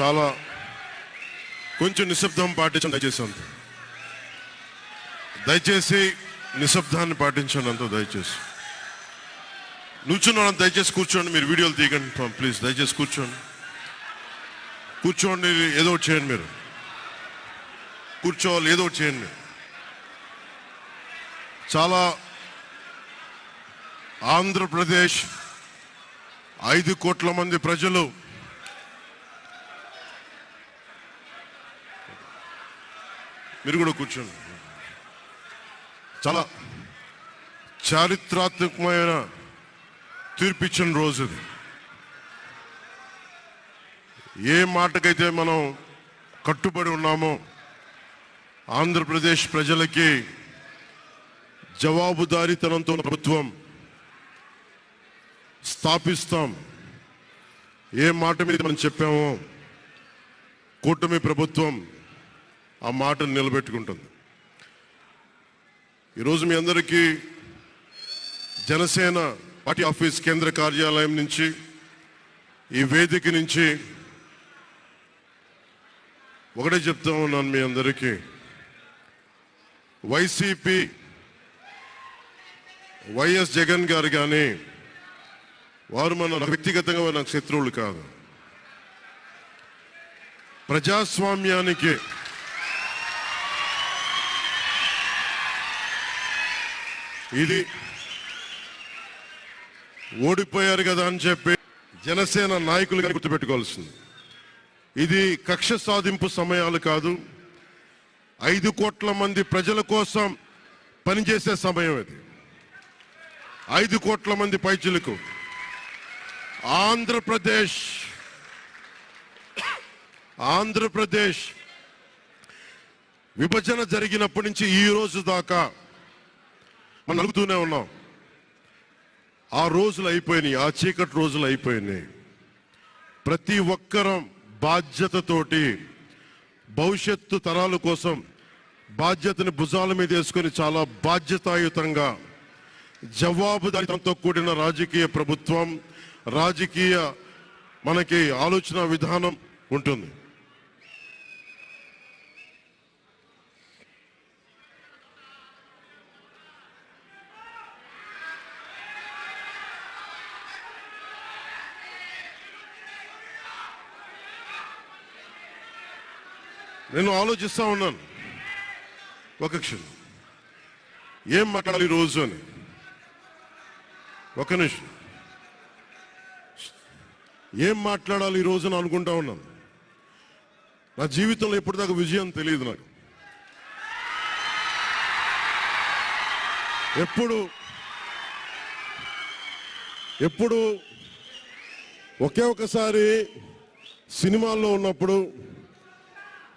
చాలా కొంచెం నిశ్శబ్దం పాటించండి దయచేసి అంత. దయచేసి నిశ్శబ్దాన్ని పాటించండి అంత దయచేసి. నుంచున్నాను దయచేసి కూర్చోండి మీరు వీడియోలు తీయకండి ప్లీజ్ దయచేసి కూర్చోండి. కూర్చోండి ఏదో ఒకటి చేయండి మీరు. కూర్చోవాలి ఏదో ఒకటి చేయండి చాలా ఆంధ్రప్రదేశ్ ఐదు కోట్ల మంది ప్రజలు మీరు కూడా కూర్చోండి. చాలా చారిత్రాత్మకమైన తీర్పిచ్చిన రోజు ఇది. ఏ మాటకైతే మనం కట్టుబడి ఉన్నామో ఆంధ్రప్రదేశ్ ప్రజలకి జవాబుదారీతనంతో ప్రభుత్వం స్థాపిస్తాం. ఏ మాట మీద మనం చెప్పామో కూటమి ప్రభుత్వం ఆ మాటను నిలబెట్టుకుంటుంది. ఈరోజు మీ అందరికీ జనసేన పార్టీ ఆఫీస్ కేంద్ర కార్యాలయం నుంచి ఈ వేదిక నుంచి ఒకటే చెప్తా ఉన్నాను మీ అందరికీ. వైసీపీ వైఎస్ జగన్ గారు కానీ వారు మన వ్యక్తిగతంగా నాకు శత్రువులు కాదు. ప్రజాస్వామ్యానికి ఇది ఓడిపోయారు కదా అని చెప్పి జనసేన నాయకులుగా గుర్తుపెట్టుకోవాల్సింది. ఇది కక్ష సాధింపు సమయాలు కాదు. ఐదు కోట్ల మంది ప్రజల కోసం పనిచేసే సమయం ఇది. ఐదు కోట్ల మంది పైచులకు ఆంధ్రప్రదేశ్ ఆంధ్రప్రదేశ్ విభజన జరిగినప్పటి నుంచి ఈ రోజు దాకా మనం నలుగుతూనే ఉన్నాం. ఆ రోజులు అయిపోయినాయి ఆ చీకటి రోజులు అయిపోయినాయి. ప్రతి ఒక్కరం బాధ్యతతోటి భవిష్యత్తు తరాల కోసం బాధ్యతని భుజాల మీద వేసుకొని చాలా బాధ్యతాయుతంగా జవాబుదారితంతో కూడిన రాజకీయ ప్రభుత్వం రాజకీయ మనకి ఆలోచన విధానం ఉంటుంది. నేను ఆలోచిస్తూ ఉన్నాను. ఒక క్షణం. ఏం మాట్లాడాలి ఈ రోజు అని? ఒక నిమిషం. ఏం మాట్లాడాలి ఈ రోజు అని అనుకుంటా ఉన్నాను. నా జీవితంలో ఎప్పటిదాకా విజయం తెలియదు నాకు. ఎప్పుడు ఎప్పుడు ఒకే ఒకసారి సినిమాల్లో ఉన్నప్పుడు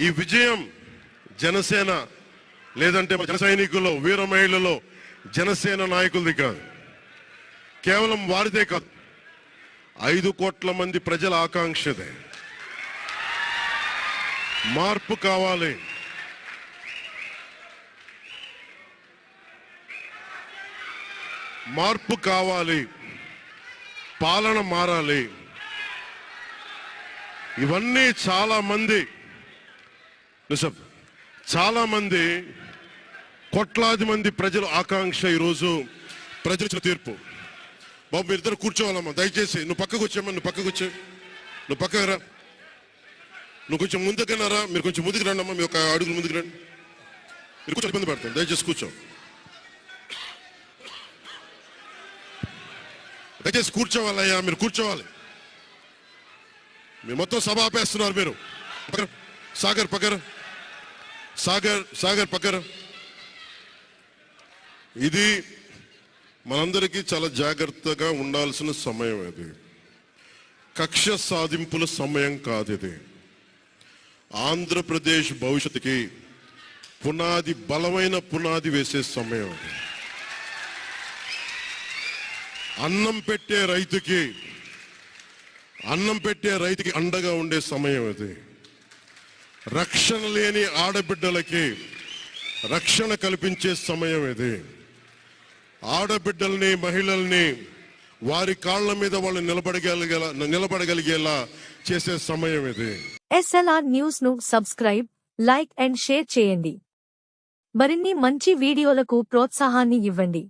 ఈ విజయం జనసేన లేదంటే జన సైనికుల్లో వీర మహిళల్లో జనసేన నాయకులది కాదు. కేవలం వారిదే కాదు. ఐదు కోట్ల మంది ప్రజల ఆకాంక్షదే. మార్పు కావాలి. మార్పు కావాలి. పాలన మారాలి. ఇవన్నీ చాలా మంది నిజం. చాలామంది కోట్లాది మంది ప్రజల ఆకాంక్ష ఈరోజు ప్రజల తీర్పు. బాబు మీరు ఇద్దరు కూర్చోవాలమ్మా దయచేసి. నువ్వు పక్కకు వచ్చామ్మా నువ్వు పక్కకు వచ్చే. నువ్వు పక్కకు రా. నువ్వు కొంచెం ముందుకు మీరు కొంచెం ముందుకు రండి అమ్మా మీ ఒక అడుగులు ముందుకు రండి. మీరు కొంచెం ఇబ్బంది పడతాను దయచేసి కూర్చో. దయచేసి కూర్చోవాలయ్యా మీరు కూర్చోవాలి. మీరు మొత్తం సభ ఆపేస్తున్నారు మీరు. పక్కన సాగర్ పక్కన. సాగర్ సాగర్ పక్కన. ఇది మనందరికీ చాలా జాగ్రత్తగా ఉండాల్సిన సమయం ఇది. కక్ష సాధింపుల సమయం కాదు ఇది. ఆంధ్రప్రదేశ్ భవిష్యత్తుకి పునాది బలమైన పునాది వేసే సమయం అన్నం పెట్టే రైతుకి అన్నం పెట్టే రైతుకి అండగా ఉండే సమయం అది రక్షణ లేని ఆడబిడ్డలకి రక్షణ కల్పించే సమయం ఇది. ఆడబిడ్డల్ని మహిళల్ని వారి కాళ్ళ మీద వాళ్ళు నిలబడగలిగేలా నిలబడగలిగేలా చేసే సమయం ఇది. ఎస్ఎల్ఆర్ న్యూస్ను సబ్స్క్రైబ్ లైక్ అండ్ షేర్ చేయండి. మరిన్ని మంచి వీడియోలకు ప్రోత్సాహాన్ని ఇవ్వండి.